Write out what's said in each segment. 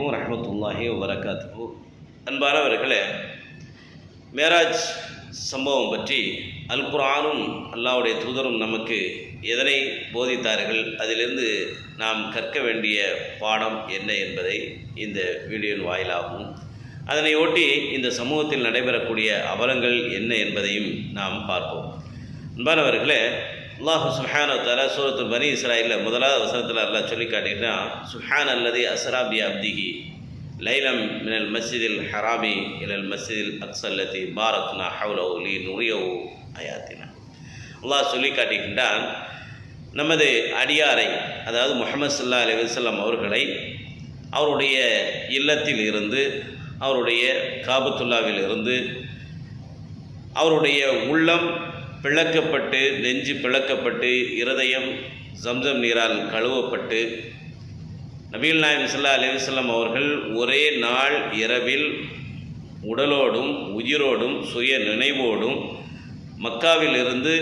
அலைக்கும் ரஹமத்துல்லாஹி வரகாத்து அன்பானவர்களே மேராஜ் சம்பவம் பற்றி அல் குரானும் அல்லாஹ்வுடைய தூதரும் நமக்கு எதனை போதித்தார்கள்? அதிலிருந்து நாம் கற்க வேண்டிய பாடம் என்ன என்பதை இந்த வீடியோவின் வாயிலாகவும் அதனை ஒட்டி இந்த சமூகத்தில் நடைபெறக்கூடிய அவலங்கள் என்ன என்பதையும் நாம் பார்ப்போம். அன்பானவர்களே அல்லாஹு சுஹான தலா சூரத்து பனி இஸ்ராயில் முதலாவது வசனத்தில் அல்லா சொல்லி காட்டினா சுஹான் அல்லது அஸ்ராபி அப்திகி லைலம் மினல் மஸ்ஜிதில் ஹராமி இலல் மஸ்ஜிதில் அக்சல்லதி பாரத்னா ஹவுலவு லீ நுரியவு அயாத்தினா அல்லாஹ் சொல்லி காட்டுகின்றான் நமது அடியாரை அதாவது முகமது சல்லா அலி வசல்லம் அவர்களை அவருடைய இல்லத்தில் இருந்து அவருடைய காபத்துல்லாவில் இருந்து அவருடைய உள்ளம் பிளக்கப்பட்டு நெஞ்சு பிளக்கப்பட்டு இருதயம் ஜம்சம் நீரால் கழுவப்பட்டு நபீல் நாயம் சல்லா அலிவசல்லம் அவர்கள் ஒரே நாள் இரவில் உடலோடும் உயிரோடும் சுய நினைவோடும் மக்காவில் இருந்து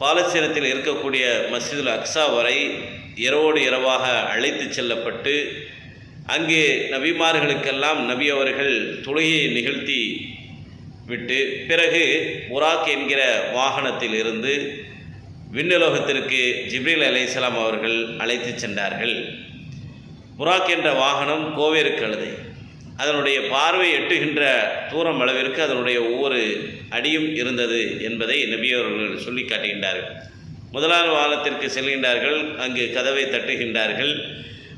பாலஸ்தீனத்தில் இருக்கக்கூடிய மஸ்ஜிதுல் அக்ஸா வரை இரவோடு இரவாக அழைத்து செல்லப்பட்டு அங்கே நபிமார்களுக்கெல்லாம் நபி அவர்கள் தொழுகையை நிகழ்த்தி விட்டு பிறகு புராக் என்கிற வாகனத்தில் இருந்து விண்ணுலோகத்திற்கு ஜிப்ரில் அலைசலாம் அவர்கள் அழைத்து சென்றார்கள். புராக் என்ற வாகனம் கோவேறு கழுதை அதனுடைய பார்வை எட்டுகின்ற தூரம் அளவிற்கு அதனுடைய ஒவ்வொரு அடியும் இருந்தது என்பதை நபியவர்கள் சொல்லி காட்டுகின்றார்கள். முதலாவது வாகனத்திற்கு செல்கின்றார்கள். அங்கு கதவை தட்டுகின்றார்கள்.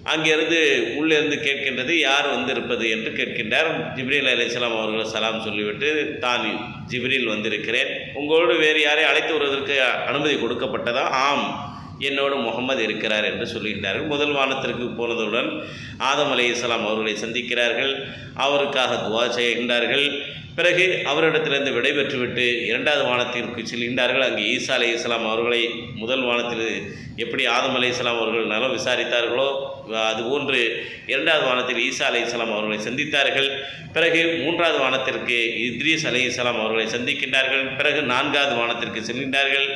அங்கிருந்து உள்ளேருந்து கேட்கின்றது யார் வந்திருப்பது என்று கேட்கின்றார். ஜிப்ரீல் அலிஸ்லாம் அவர்கள் சலாம் சொல்லிவிட்டு தான் ஜிப்ரீல் வந்திருக்கிறேன். உங்களோடு வேறு யாரையும் அழைத்து வருவதற்கு அனுமதி கொடுக்கப்பட்டதா? ஆம் என்னோடு முகமது இருக்கிறார் என்று சொல்லுகின்றார்கள் முதல் வானத்திற்கு போனதுடன் ஆதம் அலி இஸ்லாம் அவர்களை சந்திக்கிறார்கள். அவருக்காக துவா செய்கின்றார்கள். பிறகு அவரிடத்திலிருந்து விடைபெற்றுவிட்டு இரண்டாவது வானத்திற்கு செல்கின்றார்கள். அங்கே ஈசா அலி இஸ்லாம் அவர்களை முதல் வானத்தில் எப்படி ஆதம் அலி இஸ்லாம் அவர்கள் நலம் விசாரித்தார்களோ அதுபோன்று இரண்டாவது வானத்தில் ஈசா அலி இஸ்லாம் அவர்களை சந்தித்தார்கள். பிறகு மூன்றாவது வானத்திற்கு இத்ரீஸ் அலி இஸ்லாம் அவர்களை சந்திக்கின்றார்கள். பிறகு நான்காவது வானத்திற்கு செல்கின்றார்கள்.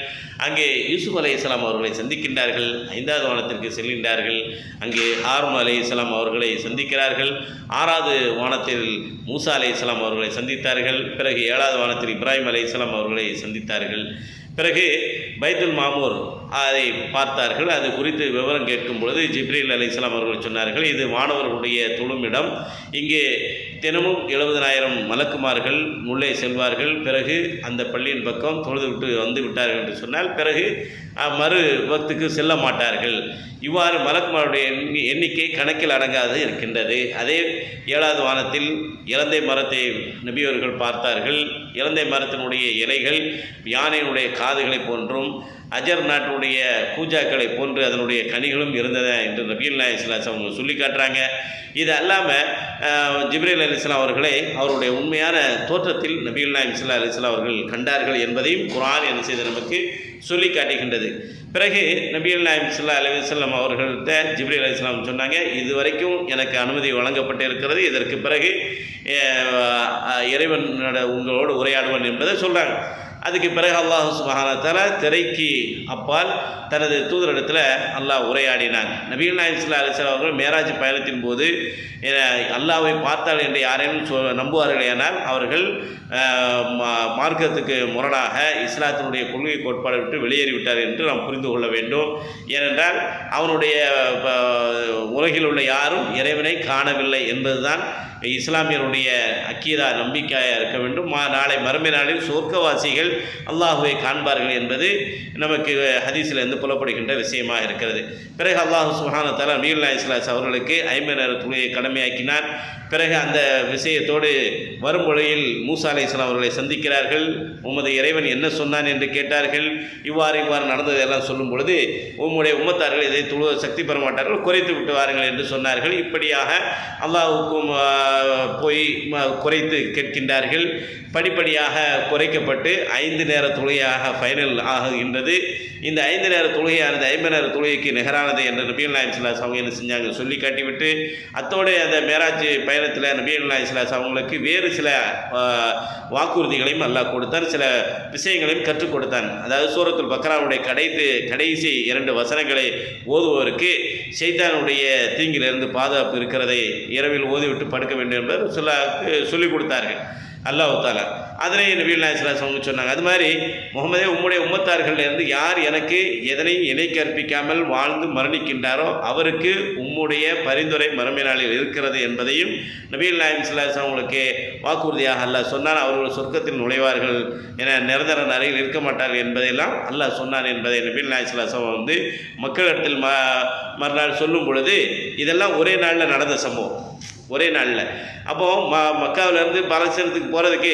அங்கே யூசுப் அலி இஸ்லாம் அவர்களை சந்திக்கின்றார்கள். ஐந்தாவது வானத்திற்கு செல்கின்றார்கள். அங்கே ஆர்மு அலி இஸ்லாம் அவர்களை சந்திக்கிறார்கள். ஆறாவது வானத்தில் மூசா அலி இஸ்லாம் அவர்களை சந்தித்தார்கள். பிறகு ஏழாவது வானத்தில் இப்ராஹிம் அலை இஸ்லாம் அவர்களை சந்தித்தார்கள். பிறகு பைத்துல் மாமூர் அதை பார்த்தார்கள். அது குறித்து விவரம் கேட்கும் பொழுது ஜிப்ரீல் அலி இஸ்லாம் அவர்கள் சொன்னார்கள் இது மாணவர்களுடைய தொழுமிடம். இங்கே தினமும் எழுபதனாயிரம் மலக்குமார்கள் உள்ளே செல்வார்கள். பிறகு அந்த பள்ளியின் பக்கம் தொழுது விட்டு வந்து விட்டார்கள் என்று சொன்னால் பிறகு மறு பக்துக்கு செல்ல மாட்டார்கள். இவ்வாறு மலக்குமாருடைய எண்ணி எண்ணிக்கை கணக்கில் அடங்காது இருக்கின்றது. அதே ஏழாவது வானத்தில் இலந்தை மரத்தை நபியவர்கள் பார்த்தார்கள். இலந்தை மரத்தினுடைய இலைகள் யானையினுடைய காதுகளை போன்றும் அஜர் நாட்டினுடைய பூஜாக்களை போன்று அதனுடைய கனிகளும் இருந்தது என்று நபீல் நாய் இஸ்லாஸ் அவங்க சொல்லி காட்டுறாங்க. இது அல்லாமல் ஜிப்ரேல் அலி இஸ்லாம் அவர்களை அவருடைய உண்மையான தோற்றத்தில் நபீல் நாயம் இஸ்லா அலி இஸ்லாம் அவர்கள் கண்டார்கள் என்பதையும் குரான் என்ன செய்து நமக்கு சொல்லி காட்டுகின்றது. பிறகு நபியல் நாயம் இஸ்லா அலி இஸ்லாம் அவர்கள்ட்ட ஜிப்ரேல் அலி இஸ்லாம் சொன்னாங்க இது வரைக்கும் எனக்கு அனுமதி வழங்கப்பட்டு இருக்கிறது இதற்கு பிறகு இறைவனோட உங்களோடு உரையாடுவன் என்பதை சொல்கிறாங்க அதுக்கு பிறகு அல்லாஹு சுபஹானத்தால திரைக்கு அப்பால் தனது தூதரிடத்தில் அல்லாஹ் உரையாடினாங்க நபீல் நாயம் இஸ்லா அலிஸ்லாம் அவர்கள் மேராஜ் பயணத்தின் போது அல்லாவை பார்த்தால் என்று யாரேனும் சொ நம்புவார்களேனால் அவர்கள் மார்க்கத்துக்கு முரணாக இஸ்லாத்தினுடைய கொள்கை கோட்பாடை விட்டு வெளியேறிவிட்டார் என்று நாம் புரிந்து கொள்ள வேண்டும். ஏனென்றால் அவனுடைய உலகில் உள்ள யாரும் இறைவனை காணவில்லை என்பதுதான் இஸ்லாமியருடைய அக்கீதா நம்பிக்கையாக இருக்க வேண்டும். மா நாளை மறுமை நாளில் சொர்க்கவாசிகள் அல்லாஹுவை காண்பார்கள் என்பது நமக்கு ஹதீஸிலிருந்து புலப்படுகின்ற விஷயமாக இருக்கிறது. பிறகு அல்லாஹு சுஹானத்தால் மீல் இஸ்லாஸ் அவர்களுக்கு ஐம்பது நேர துணியை கடமையாக்கினார். பிறகு அந்த விஷயத்தோடு வரும் மூசா அலை இஸ்லாம் அவர்களை சந்திக்கிறார்கள். உமது இறைவன் என்ன சொன்னான் என்று கேட்டார்கள். இவ்வாறு இவ்வாறு நடந்ததெல்லாம் சொல்லும் பொழுது உம்முடைய உம்மத்தார்கள் இதை துளு சக்தி பெற மாட்டார்கள் குறைத்து விட்டு வாருங்கள் என்று சொன்னார்கள். இப்படியாக அல்லாவுக்கும் போய் குறைத்து கேட்கின்றார்கள். படிப்படியாக குறைக்கப்பட்டு ஐந்து நேர தொழுகையாக ஃபைனல் ஆகுகின்றது. இந்த ஐந்து நேர தொழுகையானது ஐம்பது நேர தொழுகைக்கு நிகரானது என்று நபியல் நாயம் சிலாஸ் அவங்க என்ன செஞ்சாங்க? சொல்லி காட்டிவிட்டு அத்தோடைய அந்த மேராஜ் பயணத்தில் நபியல் நாயம் சிலாஸ் அவங்களுக்கு வேறு சில வாக்குறுதிகளையும் அல்லாஹ் கொடுத்தான் சில விஷயங்களையும் கற்றுக் கொடுத்தான். அதாவது சூரத்துல் பக்ராவுடைய கடைத்து கடைசி இரண்டு வசனங்களை ஓதுவோருக்கு செய்தானுடைய தீங்கிலிருந்து பாதுகாப்பு இருக்கிறதை இரவில் ஓதிவிட்டு படுக்க வேண்டும் என்பது சொல்ல சொல்லிக் கொடுத்தார்கள். அல்லாஹ் தாலா அதனை நபீல் நாயசலா அவங்க சொன்னாங்க. அது மாதிரி முகமதே உம்முடைய உம்மத்தார்கள்லேருந்து யார் எனக்கு எதனையும் இணை கற்பிக்காமல் வாழ்ந்து மரணிக்கின்றாரோ அவருக்கு உம்முடைய பரிந்துரை மறுமையினாளில் இருக்கிறது என்பதையும் நபீல் நாயம் சிலாஸ் அவங்களுக்கு வாக்குறுதியாக அல்லாஹ் சொன்னார் அவர்கள் சொர்க்கத்தில் நுழைவார்கள் என நிரந்தர அறையில் இருக்க மாட்டார்கள் என்பதையெல்லாம் அல்லாஹ் சொன்னார் என்பதை நபீல் நாயம் சிலாஸ் வந்து மக்களிடத்தில் ம மறுநாள் சொல்லும் பொழுது இதெல்லாம் ஒரே நாளில் நடந்த சம்பவம். ஒரே நாளில். அப்போது ம மக்காவிலேருந்து பாலஸ்தீனத்துக்கு போகிறதுக்கு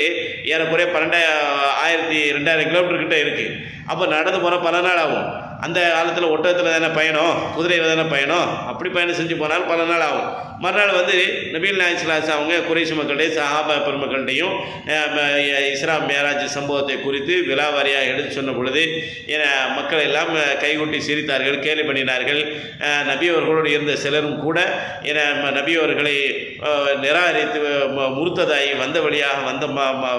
ஏறக்குறைய பன்னெண்டாயிரம் ஆயிரத்தி ரெண்டாயிரம் கிலோமீட்டர் கிட்டே இருக்குது அப்போ நடந்து போனால் பல நாள் ஆகும். அந்த காலத்தில் ஒட்டகத்தில் தானே பயணம் குதிரையில் தானே பயணம். அப்படி பயணம் செஞ்சு போனால் பல நாள் ஆகும். மறுநாள் வந்து நபீல் நாயிஸ்லாஸ் அவங்க குறைசி மக்கள்கிட்டையும் சஹாபா பெருமக்கள்கிட்டையும் ம- இஸ்லாம் மேராஜ் சம்பவத்தை குறித்து விலாவாரியாக எடுத்து சொன்ன பொழுது என மக்கள் எல்லாம் அஹ், கைகொட்டி சிரித்தார்கள் கேலி பண்ணினார்கள். நபியவர்களோடு நபி அவர்களோடு இருந்த சிலரும் கூட என ம- நபி அவர்களை நிராகரித்து ம- முறுத்ததாகி வந்த வழியாக வந்த ம ம-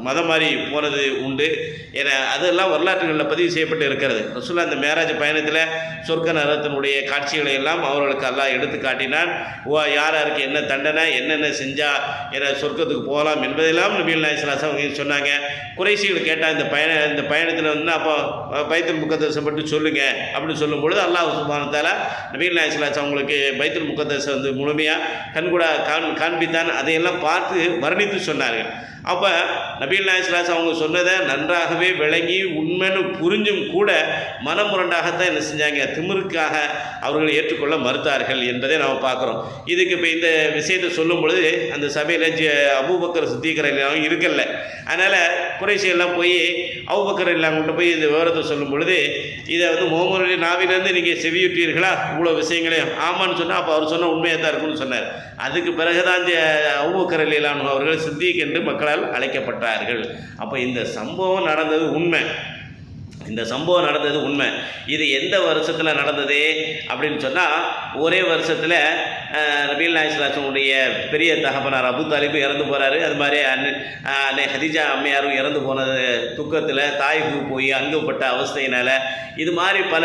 மதம் மாறி போனது உண்டு என அதெல்லாம் வரலாற்றுகளில் பதிவு செய்யப்பட்டு இருக்கிறது. ரசூல்லா அந்த மேராஜ் பயணத்தில் சொர்க்க நரத்தினுடைய காட்சிகளை எல்லாம் அவர்களுக்கு எல்லாம் எடுத்து காட்டினான். ஓ யார் யாருக்கு என்ன தண்டனை என்னென்ன செஞ்சால் என சொர்க்கத்துக்கு போகலாம் என்பதெல்லாம் நபிகள் நாயசலாசம் அவங்க சொன்னாங்க. குறைசிகள் கேட்டால் இந்த பயண இந்த பயணத்தில் வந்து அப்போ பைத்தல் முக்கத்தரசம் மட்டும் சொல்லுங்க அப்படின்னு சொல்லும் பொழுது அல்லாஹ் சுபானத்தால நபிகள் நாயசலாசம் அவங்களுக்கு பைத்தல் முக்கத்தரசம் வந்து முழுமையாக கண்கூட காண் காண்பித்தான். அதையெல்லாம் பார்த்து வர்ணித்து சொன்னார்கள். அப்போ நபீல் நாயஸ்லாஸ் அவங்க சொன்னதை நன்றாகவே விளங்கி உண்மைன்னு புரிஞ்சும் கூட மனமுரண்டாகத்தான் என்ன செஞ்சாங்க? திமிருக்காக அவர்கள் ஏற்றுக்கொள்ள மறுத்தார்கள் என்பதை நாம் பார்க்குறோம். இதுக்கு இப்போ இந்த விஷயத்தை சொல்லும் பொழுது அந்த சபையில் ஜ அபூபக்கர் சித்திகர் எல்லாம் இருக்கல அதனால் குறைசியெல்லாம் போய் அவுபக்கர் இல்லாமட்ட போய் இந்த விவரத்தை சொல்லும் பொழுது இதை வந்து முகமது நாவிலேருந்து நீங்கள் செவியுட்டீர்களா இவ்வளோ விஷயங்களையும் ஆமான்னு சொன்னால் அப்போ அவர் சொன்ன உண்மையாக தான் இருக்கும்னு சொன்னார். அதுக்கு பிறகுதான் இந்த அவுபக்கர் இல்லாமல் அவர்கள் சித்திக் என்று மக்களால் அழைக்கப்பட்டார்கள். அப்போ இந்த சம்பவம் நடந்தது உண்மை. இந்த சம்பவம் நடந்தது உண்மை. இது எந்த வருஷத்தில் நடந்தது அப்படின்னு சொன்னால் ஒரே வருஷத்தில் ரபீல் நாயஸ்லாசனுடைய பெரிய தகப்பனார் அபு தாலிபு இறந்து போகிறாரு அது மாதிரி அண்ணன் அன்னை ஹதிஜா அம்மையாரும் இறந்து போனது துக்கத்தில் தாய்க்கு போய் அங்கப்பட்ட அவஸ்தையினால் இது மாதிரி பல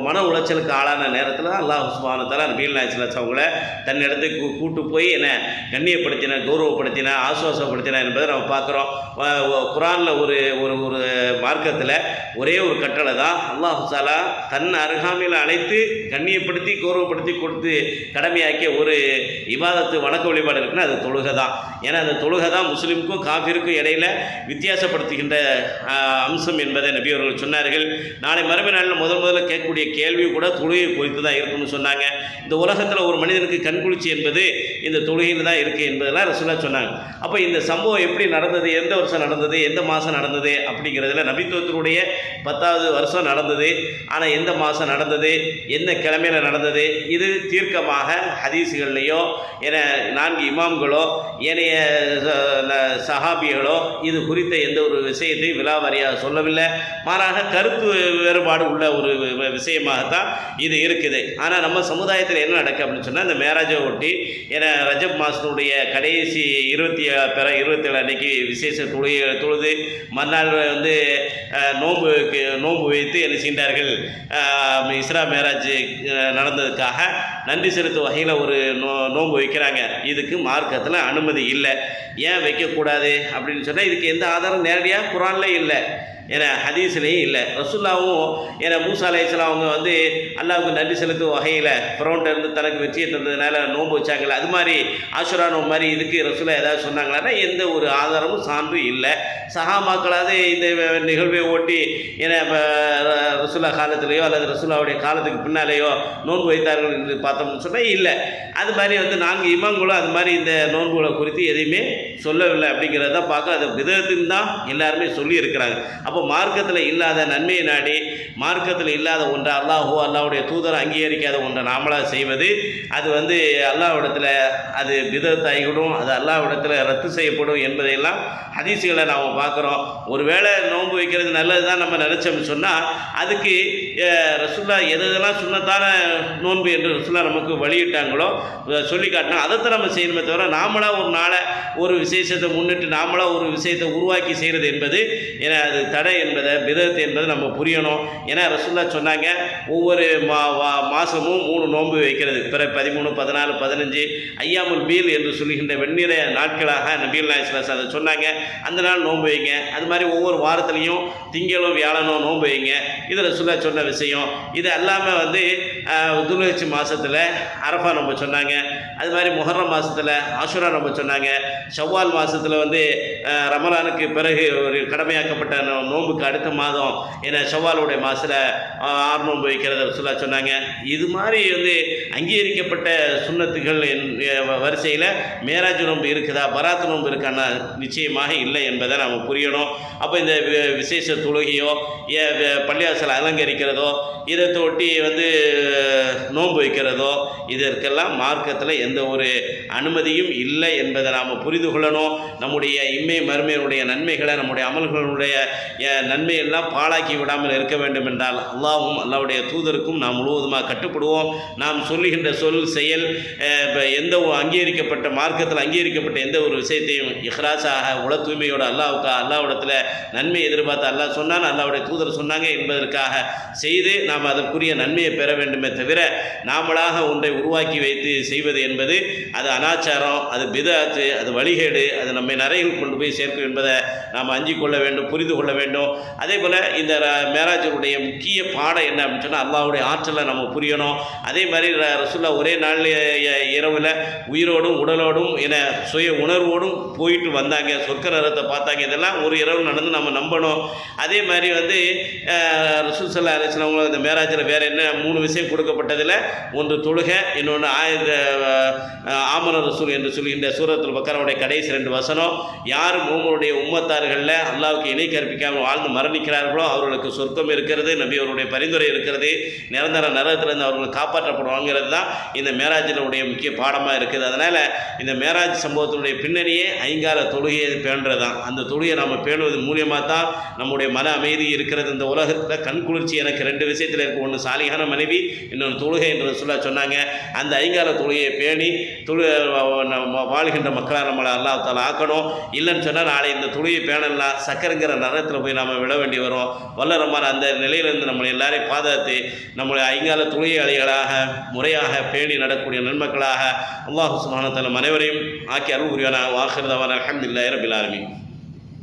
மன உளைச்சலுக்கு ஆளான நேரத்தில் அல்லாஹ் சுபானத்தால் ரபீல் நாயஸ்லாஸ் அவங்கள தன்னிடத்துக்கு கூ- கூட்டு போய் என்ன கண்ணியப்படுத்தின கௌரவப்படுத்தின ஆசுவாசப்படுத்தின என்பதை நம்ம பார்க்குறோம். குரானில் ஒரு ஒரு ஒரு மார்க்கத்தில் ஒரே ஒரு கட்டளை தான். அல்லாஹாலா தன் அருகாமையில் அழைத்து கண்ணியப்படுத்தி கௌரவப்படுத்தி கொடுத்து கடமை கடமையாக்கிய ஒரு இபாதத்து வணக்க வழிபாடு இருக்குன்னா அது தொழுகை தான் ஏன்னா அந்த தொழுகை தான் முஸ்லீமுக்கும் காஃபிருக்கும் இடையில வித்தியாசப்படுத்துகின்ற அம்சம் என்பதை நபி அவர்கள் சொன்னார்கள். நாளை மறுமை நாளில் முதல் முதல்ல கேட்கக்கூடிய கேள்வி கூட தொழுகை குறித்து தான் இருக்குன்னு சொன்னாங்க. இந்த உலகத்தில் ஒரு மனிதனுக்கு கண்குளிச்சி என்பது இந்த தொழுகையில் தான் இருக்குது என்பதெல்லாம் ரசூலா சொன்னாங்க. அப்போ இந்த சம்பவம் எப்படி நடந்தது எந்த வருஷம் நடந்தது எந்த மாதம் நடந்தது அப்படிங்கிறதுல நபித்துவத்தினுடைய பத்தாவது வருஷம் நடந்தது. ஆனால் எந்த மாதம் நடந்தது எந்த கிழமையில் நடந்தது இது தீர்க்கமாக ஹதீஸுகள்லையோ என நான்கு இமாம்களோ ஏனைய சஹாபிகளோ இது குறித்த எந்த ஒரு விஷயத்தையும் விலாவாரியாக சொல்லவில்லை. மாறாக கருத்து வேறுபாடு உள்ள ஒரு விஷயமாகத்தான் இது இருக்குது. ஆனால் நம்ம சமுதாயத்தில் என்ன நடக்கு அப்படின்னு சொன்னால் இந்த மேராஜை ஒட்டி என ரஜப் மாதத்தினுடைய கடைசி இருபத்தி பிற இருபத்தேழு அன்னைக்கு விசேஷ தொழு தொழுது மறுநாள் வந்து நோன்புக்கு நோன்பு வைத்து என்ன செய்கின்றார்கள் இஸ்ரா மேராஜ் நடந்ததுக்காக நன்றி செலுத்தும் வகையில் ஒரு நோ நோன்பு வைக்கிறாங்க. இதுக்கு மார்க்கத்தில் அனுமதி இல்லை. ஏன் வைக்கக்கூடாது? அப்படின்னு சொன்னால் இதுக்கு எந்த ஆதாரம் நேரடியாக குரானில் இல்லை. ஏன்னா ஹதீஸ்லேயும் இல்லை. ரசுல்லாவும் ஏன்னா மூசா அலையாம் அவங்க வந்து அல்லாவுக்கு நன்றி செலுத்தும் வகையில் ஃப்ரௌண்ட்டை இருந்து தனக்கு வெற்றியை தந்ததுனால நோன்பு வச்சாங்களே அது மாதிரி ஆசுரா நோம்பு மாதிரி இதுக்கு ரசுல்லா ஏதாவது சொன்னாங்களான்னா எந்த ஒரு ஆதாரமும் சான்றும் இல்லை. சஹாமாக்களாவது இந்த நிகழ்வை ஓட்டி ஏன்னா இப்போ ரசுல்லா காலத்திலேயோ அல்லது ரசுல்லாவுடைய காலத்துக்கு பின்னாலேயோ நோன்பு வைத்தார்கள் என்று பார்த்தோம்னு சொன்னால் இல்லை. அது மாதிரி வந்து நான்கு இமாம்களும் அது மாதிரி இந்த நோன்புகளை குறித்து எதையுமே சொல்லவில்லை அப்படிங்கிறத பார்க்க. அது விதத்தின் தான் எல்லாருமே சொல்லியிருக்கிறாங்க. அப்போ அப்போ மார்க்கத்தில் இல்லாத நன்மையை நாடி மார்க்கத்தில் இல்லாத ஒன்றை அல்லாஹோ அல்லாவுடைய தூதர் அங்கீகரிக்காத ஒன்றை நாமளாக செய்வது அது வந்து அல்லாவிடத்தில் அது விதத்தாகிவிடும் அது அல்லாவிடத்தில் ரத்து செய்யப்படும் என்பதையெல்லாம் ஹதீஸுகளை நாம் பார்க்குறோம். ஒருவேளை நோன்பு வைக்கிறது நல்லது தான் நம்ம நினச்சோம்னு சொன்னால் அதுக்கு ரசுல்லா எது எதெல்லாம் சுண்ணத்தான நோன்பு என்று ரசுல்லா நமக்கு வழியிட்டாங்களோ சொல்லி காட்டினா அதைத்தான் நம்ம செய்யணுமே தவிர நாமளாக ஒரு நாளை ஒரு விசேஷத்தை முன்னிட்டு நாமளாக ஒரு விஷயத்தை உருவாக்கி செய்கிறது என்பது ஏன்னா அது தடை என்பதை பிதத்து என்பதை நம்ம புரியணும். ஏன்னா ரசுல்லா சொன்னாங்க ஒவ்வொரு மா வா- மூணு நோன்பு வைக்கிறது. பிற பதிமூணு பதினாலு பதினஞ்சு ஐயாமுல் மீல் என்று சொல்கின்ற வெண்ணிற நாட்களாக நபீல் நாயஸ்லாஸ் அதை சொன்னாங்க. அந்த நாள் நோன்பு வைங்க. அது மாதிரி ஒவ்வொரு வாரத்துலேயும் திங்களும் வியாழனும் நோன்பு வைங்க. இது ரசுல்லா சொன்ன விஷயம். இது அல்லாமல் வந்து துலகச்சி மாதத்தில் அரஃபா நம்ம சொன்னாங்க. அது மாதிரி முஹர்ரம் மாதத்தில் ஆசுரா நம்ம சொன்னாங்க. ஷவ்வால் மாதத்தில் வந்து ரமலானுக்கு பிறகு ஒரு கடமையாக்கப்பட்ட நோ- நோன்புக்கு அடுத்த மாதம் ஏன்னா ஷவ்வாலுடைய மாதத்தில் ஆறு நோன்பு வைக்கிறத சொல்ல சொன்னாங்க. இது மாதிரி வந்து அங்கீகரிக்கப்பட்ட சுண்ணத்துகள் வரிசையில் மேராஜ் நோன்பு இருக்குதா பராத் நோன்பு இருக்கான்னா நிச்சயமாக இல்லை என்பதை நாம் புரியணும். அப்போ இந்த வி- விசேஷ தொழுகையோ ஏ- அலங்கரிக்கிறதோ இதை தொட்டி வந்து நோன்பு வைக்கிறதோ இதற்கெல்லாம் மார்க்கத்தில் எந்த ஒரு அனுமதியும் இல்லை என்பதை நாம் புரிந்து கொள்ளணும். நம்முடைய இம்மை மருமையினுடைய நன்மைகளை நம்முடைய அமல்களுடைய நன்மையெல்லாம் பாழாக்கி விடாமல் இருக்க வேண்டும் என்றால் அல்லாவும் அல்லாவுடைய தூதருக்கும் நாம் முழுவதுமாக கட்டுப்படுவோம். நாம் சொல்லுகின்ற சொல் செயல் எந்த ஒரு அங்கீகரிக்கப்பட்ட மார்க்கத்தில் அங்கீகரிக்கப்பட்ட எந்த ஒரு விஷயத்தையும் இஹ்ராஸாக உல தூய்மையோட அல்லாவுக்கா அல்லாவிடத்தில் நன்மை எதிர்பார்த்து அல்லாஹ் சொன்னான் அல்லாவுடைய தூதர் சொன்னாங்க என்பதற்காக செய்து நாம் அதற்குரிய நன்மையை பெற வேண்டுமே தவிர நாமளாக ஒன்றை உருவாக்கி வைத்து செய்வது என்பது அது அனாச்சாரம் அது பிதாத்து அது வழிகேடு அது நம்மை நரையில் கொண்டு போய் சேர்க்கும் என்பதை நாம் அஞ்சு கொள்ள வேண்டும் புரிந்து கொள்ள வேண்டும். அதே போல் இந்த ர- மேராஜருடைய முக்கிய பாடம் என்ன அப்படின்னு சொன்னால் அல்லாவுடைய ஆற்றலை நம்ம புரியணும். அதே மாதிரி ர- ஒரே நாள் இரவில் உயிரோடும் உடலோடும் என சுய உணர்வோடும் போயிட்டு வந்தாங்க. சொர்க்க நரத்தை பார்த்தாங்க. இதெல்லாம் ஒரு இரவு நடந்து நம்ம நம்பணும். அதே மாதிரி வந்து அஹ், ரசூல் சல்லா அலிஸ்லாமங்களுக்கு இந்த மேராஜில் வேறு என்ன மூணு விஷயம் கொடுக்கப்பட்டதில் ஒன்று தொழுகை இன்னொன்று ஆயுத ஆமர ரசூல் என்று இந்த சூரத்தில் பக்கரவுடைய கடைசி ரெண்டு வசனம் யார் மூமருடைய உம்மத்தார்களில் அல்லாவுக்கு இணை கற்பிக்காமல் வாழ்ந்து மரணிக்கிறார்களோ அவர்களுக்கு சொர்க்கம் இருக்கிறது நபி அவருடைய பரிந்துரை இருக்கிறது நிரந்தர நரகத்திலிருந்து அவர்கள் காப்பாற்றப்படுவாங்கிறது தான் இந்த மேராஜினுடைய முக்கிய பாடமாக இருக்குது. அதனால் இந்த மேராஜ் சம்பவத்தினுடைய பின்னணியே ஐங்கால தொழுகையை பேணுறது தான் அந்த தொழுகையை நம்ம பேணுவது மூலியமாக தான் நம்முடைய மன அமைதி இருக்கிறது. இந்த உலகத்தில் கண் குளிர்ச்சி எனக்கு ரெண்டு விஷயத்தில் இருக்குது ஒன்று சாலிகான மனைவி இன்னொன்று தொழுகை என்று சொல்ல சொன்னாங்க. அந்த ஐங்கால தொழுகையை பேணி தொழு வாழ்கின்ற மக்களாக நம்மளை அல்லாஹ் ஆக்கணும். இல்லைன்னு சொன்னால் நாளை இந்த துணியை பேணலாம் சக்கரங்கிற நரகத்தில் போய் நாம் விட வேண்டி வரும். வல்லரமார் அந்த நிலையிலிருந்து நம்மளை எல்லாரையும் பாதுகாத்து நம்மளை ஐங்கால துணியாளிகளாக முறையாக பேணி நடக்கூடிய நன்மக்களாக அல்லாஹு சுபானத்தலம் அனைவரையும் ஆக்கி அருள் புரியான வாக்குறதவான அஹமதுல்லாயிரம் பிலாலுமி